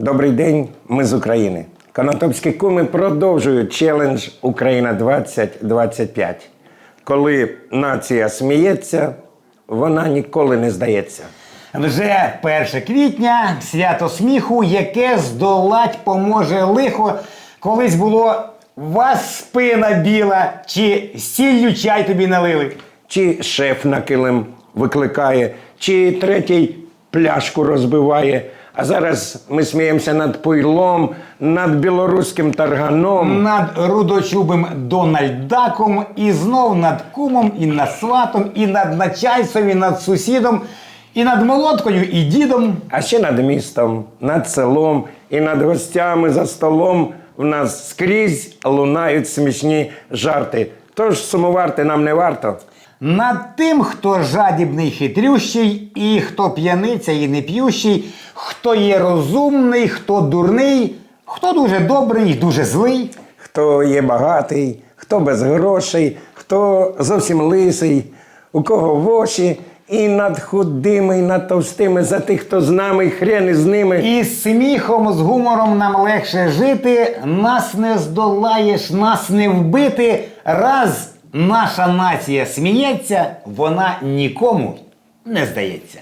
Добрий день, ми з України. Конотопські куми продовжують челендж Україна 2025. Коли нація сміється, вона ніколи не здається. Вже 1 квітня, свято сміху, яке здолать поможе лихо. Колись було вас спина біла, чи сіллю чай тобі налили. Чи шеф на килим викликає, чи третій пляшку розбиває. А зараз ми сміємося над пуйлом, над білоруським тарганом. Над рудочубим Дональдаком, і знов над кумом, і над сватом, і над начальством, і над сусідом, і над молоткою, і дідом. А ще над містом, над селом і над гостями за столом в нас скрізь лунають смішні жарти. Тож сумувати нам не варто. Над тим, хто жадібний, хитрющий, і хто п'яниця і не п'ющий, хто є розумний, хто дурний, хто дуже добрий і дуже злий. Хто є багатий, хто без грошей, хто зовсім лисий, у кого воші, і над худими, і над товстими, за тих, хто з нами, і хрен із ними. І з сміхом, з гумором нам легше жити, нас не здолаєш, нас не вбити. Раз наша нація сміється, вона нікому не здається.